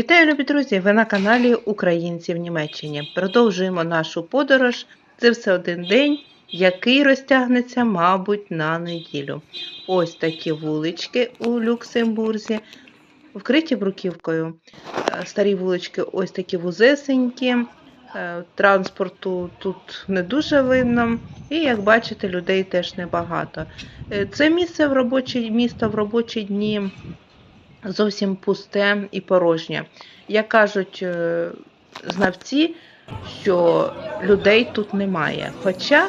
Вітаю, любі друзі! Ви на каналі Українці в Німеччині. Продовжуємо нашу подорож. Це все один день, який розтягнеться, мабуть, на неділю. Ось такі вулички у Люксембурзі, вкриті бруківкою. Е, Старі вулички ось такі вузесенькі. Е, Транспорту тут не дуже видно, і як бачите, людей теж небагато. Е, Це місце в робочі, місто в робочі дні зовсім пусте і порожнє. Як кажуть е, знавці, що людей тут немає. Хоча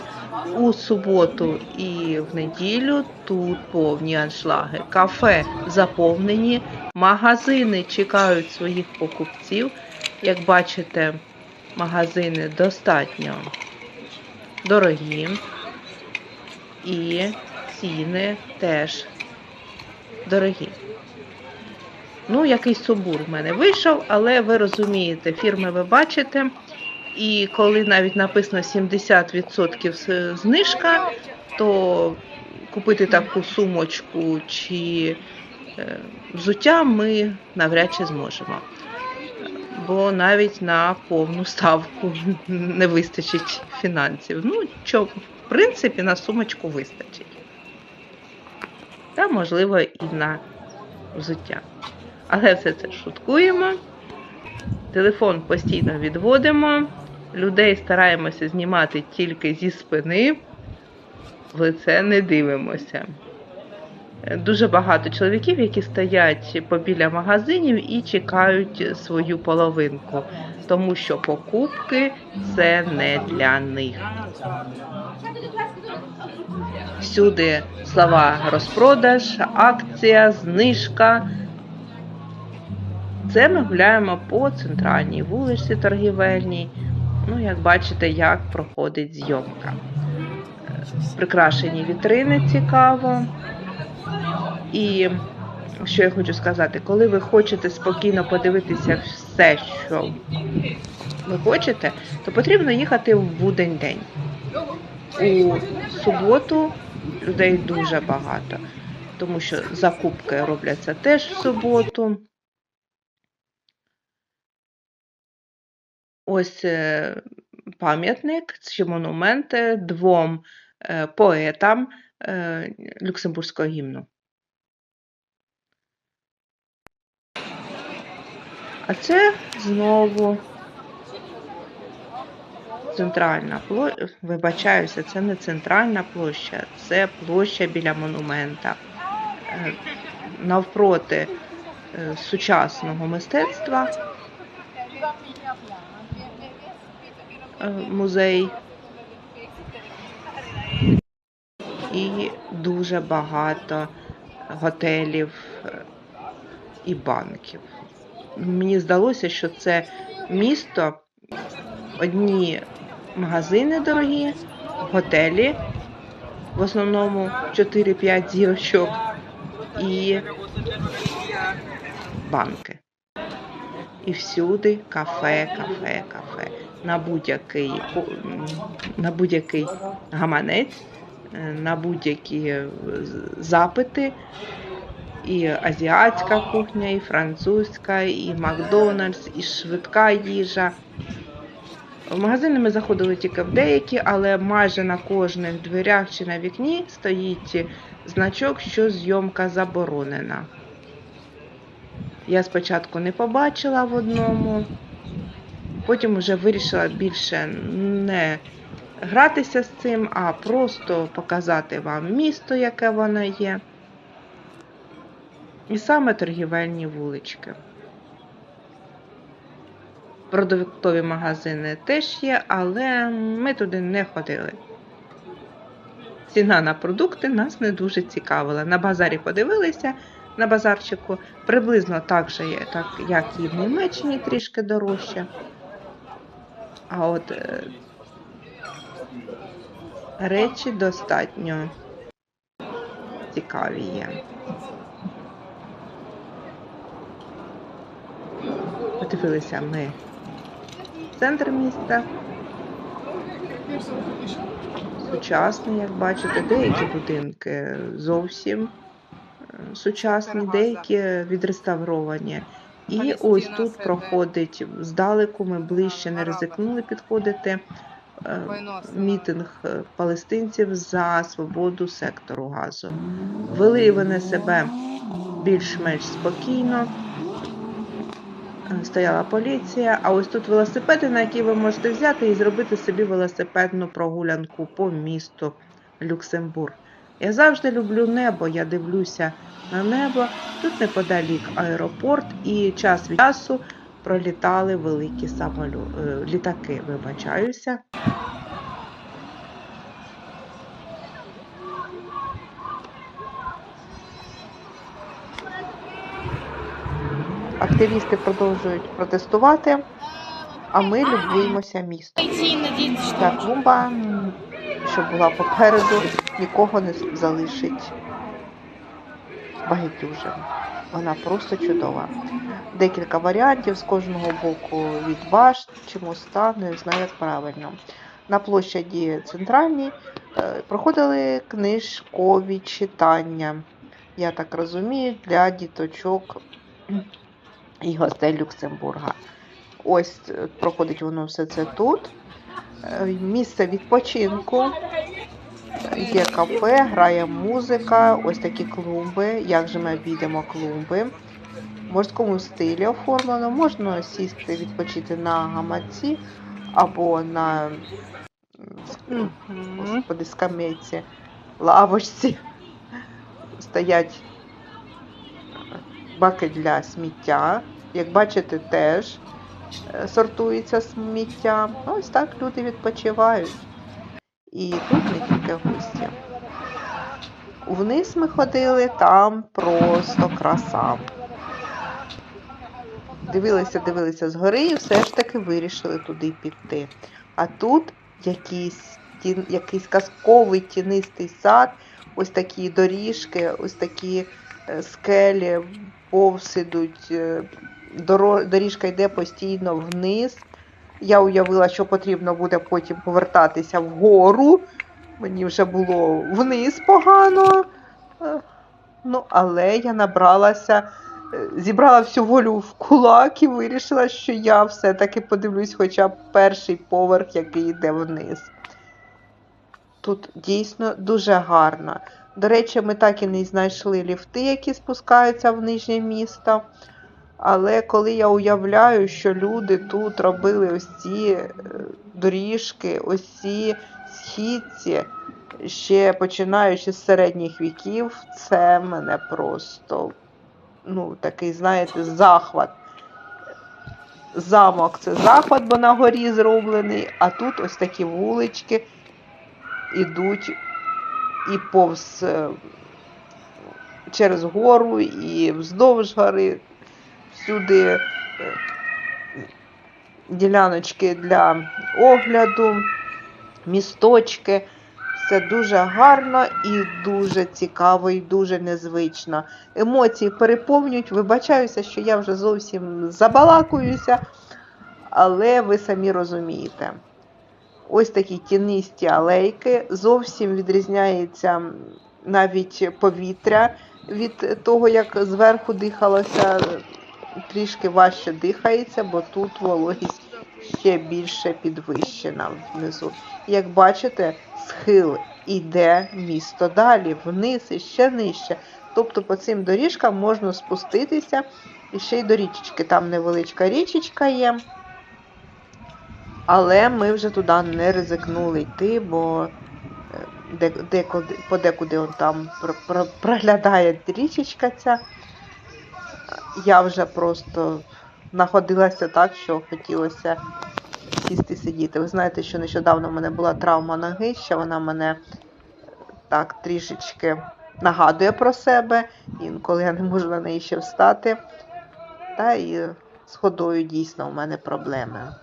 у суботу і в неділю тут повні аншлаги. Кафе заповнені, магазини чекають своїх покупців. Як бачите, магазини достатньо дорогі і ціни теж дорогі. Ну, якийсь субур в мене вийшов, але ви розумієте, фірми ви бачите. І коли навіть написано 70% знижка, то купити таку сумочку чи е, взуття ми навряд чи зможемо. Бо навіть на повну ставку не вистачить фінансів. Ну, що, в принципі, на сумочку вистачить. Та, можливо, і на взуття. Але все це шуткуємо. Телефон постійно відводимо. Людей стараємося знімати тільки зі спини. В лице не дивимося. Дуже багато чоловіків, які стоять побіля магазинів і чекають свою половинку, тому що покупки це не для них. Всюди слова розпродаж, акція, знижка. Це ми гуляємо по центральній вулиці торгівельній. Ну, як бачите, як проходить зйомка. Е, Прикрашені вітрини цікаво. І що я хочу сказати, коли ви хочете спокійно подивитися все, що ви хочете, то потрібно їхати в будень день. У суботу людей дуже багато, тому що закупки робляться теж в суботу. Ось е, пам'ятник чи монумент е, двом е, поетам е, люксембурзького гімну. А це знову центральна площа. Вибачаюся, це не центральна площа, це площа біля монумента. Навпроти сучасного мистецтва музей. І дуже багато готелів е, і банків. Мені здалося, що це місто одні магазини дорогі, готелі, в основному 4-5 зірочок, і банки. І всюди кафе, кафе, кафе. На будь-який, на будь-який гаманець, е, на будь-які е, запити. І азіатська кухня, і французька, і Макдональдс, і швидка їжа. В магазини ми заходили тільки в деякі, але майже на кожних дверях чи на вікні стоїть значок, що зйомка заборонена. Я спочатку не побачила в одному, потім вже вирішила більше не гратися з цим, а просто показати вам місто, яке воно є. І саме торгівельні вулички. Продуктові магазини теж є, але ми туди не ходили. Ціна на продукти нас не дуже цікавила. На базарі подивилися на базарчику. Приблизно так же так як і в Німеччині трішки дорожче. А от е, речі достатньо цікаві є. Подивилися ми центр міста. Сучасний, як бачите, деякі будинки зовсім е, сучасні, деякі відреставровані. І ось тут проходить здалеку, ми ближче не ризикнули підходити. е, Мітинг е, палестинців за свободу сектору газу. Вели вони себе більш-менш спокійно. Е, Стояла поліція, а ось тут велосипеди, на які ви можете взяти і зробити собі велосипедну прогулянку по місту Люксембург. Я завжди люблю небо, я дивлюся на небо. Тут неподалік аеропорт, і час від часу пролітали великі самолю... е, літаки, вибачаюся. Активісти продовжують протестувати, а ми любуємося містом. Пойти надеяться, що була попереду, нікого не залишить багатюжим. Вона просто чудова. Декілька варіантів з кожного боку від башт чи моста, не знаю, як правильно. На площаді центральній е, проходили книжкові читання. Я так розумію, для діточок і гостей Люксембурга. Ось е, проходить воно все це тут. Е, Місце відпочинку. Є кафе, грає музика, ось такі клумби. Як же ми обійдемо клумби? В морському стилі оформлено. Можна сісти, відпочити на гамаці або на господи, скамейці, лавочці. Стоять баки для сміття. Як бачите, теж сортується сміття. Ось так люди відпочивають. І тут не тільки гості. Вниз ми ходили, там просто краса. Дивилися, дивилися згори і все ж таки вирішили туди піти. А тут якийсь, якийсь казковий тінистий сад, ось такі доріжки, ось такі е, скелі, повз ідуть, е, доріжка йде постійно вниз. Я уявила, що потрібно буде потім повертатися вгору. Мені вже було вниз погано. Е, Ну, але я набралася, е, зібрала всю волю в кулак і вирішила, що я все-таки подивлюсь хоча б перший поверх, який йде вниз. Тут дійсно дуже гарно. До речі, ми так і не знайшли ліфти, які спускаються в нижнє місто. Але коли я уявляю, що люди тут робили ось ці е, доріжки, ось ці східці, ще починаючи з середніх віків, це мене просто, ну, такий, знаєте, захват. Замок це захват, бо на горі зроблений, а тут ось такі вулички ідуть і повз е, через гору, і вздовж гори всюди е, діляночки для огляду, місточки. Все дуже гарно і дуже цікаво, і дуже незвично. Емоції переповнюють. Вибачаюся, що я вже зовсім забалакуюся, але ви самі розумієте. Ось такі тінисті алейки. Зовсім відрізняється навіть повітря від того, як зверху дихалося, трішки важче дихається, бо тут вологість ще більше підвищена внизу. Як бачите, схил іде місто далі, вниз і ще нижче. Тобто по цим доріжкам можна спуститися і ще й до річечки. Там невеличка річечка є. Але ми вже туди не ризикнули йти, бо е, декуди, подекуди он там про, про, проглядає річечка ця. Я вже просто находилася так, що хотілося сісти сидіти. Ви знаєте, що нещодавно в мене була травма ноги, що вона мене е, так трішечки нагадує про себе, інколи я не можу на неї ще встати. Та і з ходою дійсно у мене проблеми.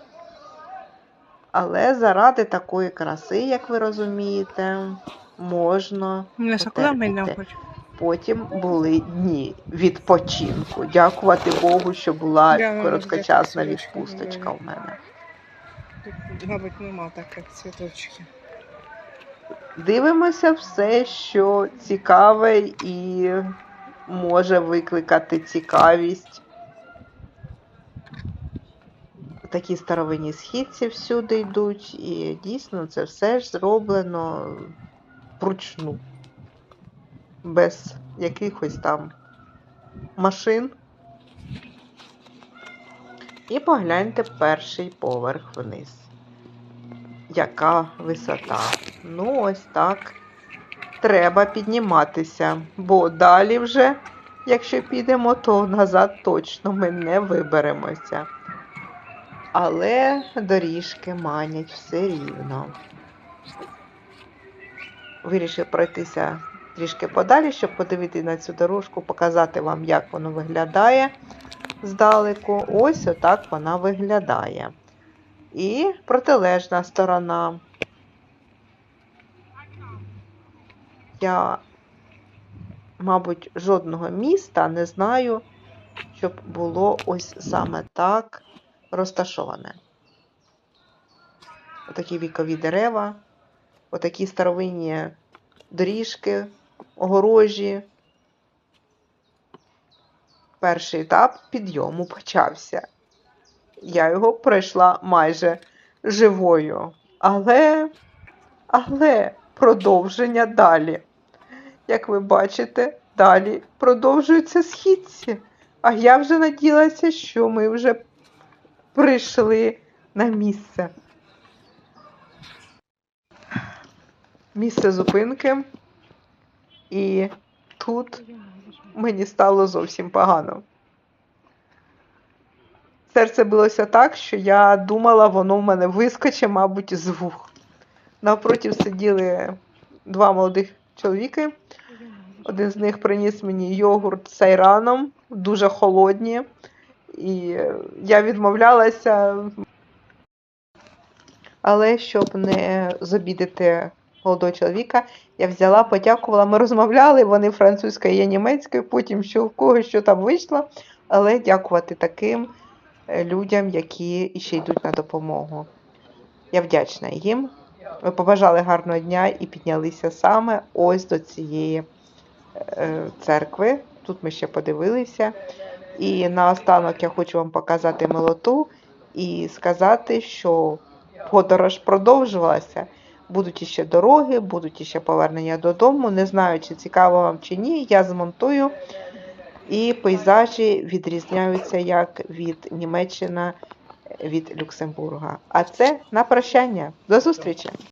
Але заради такої краси, як ви розумієте, можна. Миша, Потім були дні відпочинку. Дякувати Богу, що була короткочасна відпусточка в мене. Тут, мабуть, нема так, як цвіточки. Дивимося все, що цікаве і може викликати цікавість. такі старовинні східці всюди йдуть, і дійсно це все ж зроблено вручну, без якихось там машин. І погляньте перший поверх вниз. Яка висота? Ну, ось так. Треба підніматися, бо далі вже, якщо підемо, то назад точно ми не виберемося. Але доріжки манять все рівно. Вирішив пройтися трішки подалі, щоб подивитися на цю дорожку, показати вам, як воно виглядає здалеку. Ось отак вона виглядає. І протилежна сторона. Я, мабуть, жодного міста не знаю, щоб було ось саме так розташоване. Отакі вікові дерева, отакі старовинні доріжки, огорожі. Перший етап підйому почався. Я його пройшла майже живою. Але, але продовження далі. Як ви бачите, далі продовжуються східці. А я вже надіялася, що ми вже прийшли на місце. Місце зупинки. І тут мені стало зовсім погано. Серце билося так, що я думала, воно в мене вискоче, мабуть, з вух. Навпроти сиділи два молодих чоловіки. Один з них приніс мені йогурт з айраном, дуже холодні. І я відмовлялася. Але щоб не зобідати молодого чоловіка, я взяла, подякувала. Ми розмовляли, вони французькою, я німецькою, потім що в кого що там вийшло. Але дякувати таким е, людям, які ще йдуть на допомогу. Я вдячна їм. Ми побажали гарного дня і піднялися саме ось до цієї е, церкви. Тут ми ще подивилися. І наостанок я хочу вам показати милоту і сказати, що подорож продовжувалася. Будуть іще дороги, будуть іще повернення додому. Не знаю, чи цікаво вам чи ні. Я змонтую. І пейзажі відрізняються як від Німеччини від Люксембурга. А це на прощання. До зустрічі!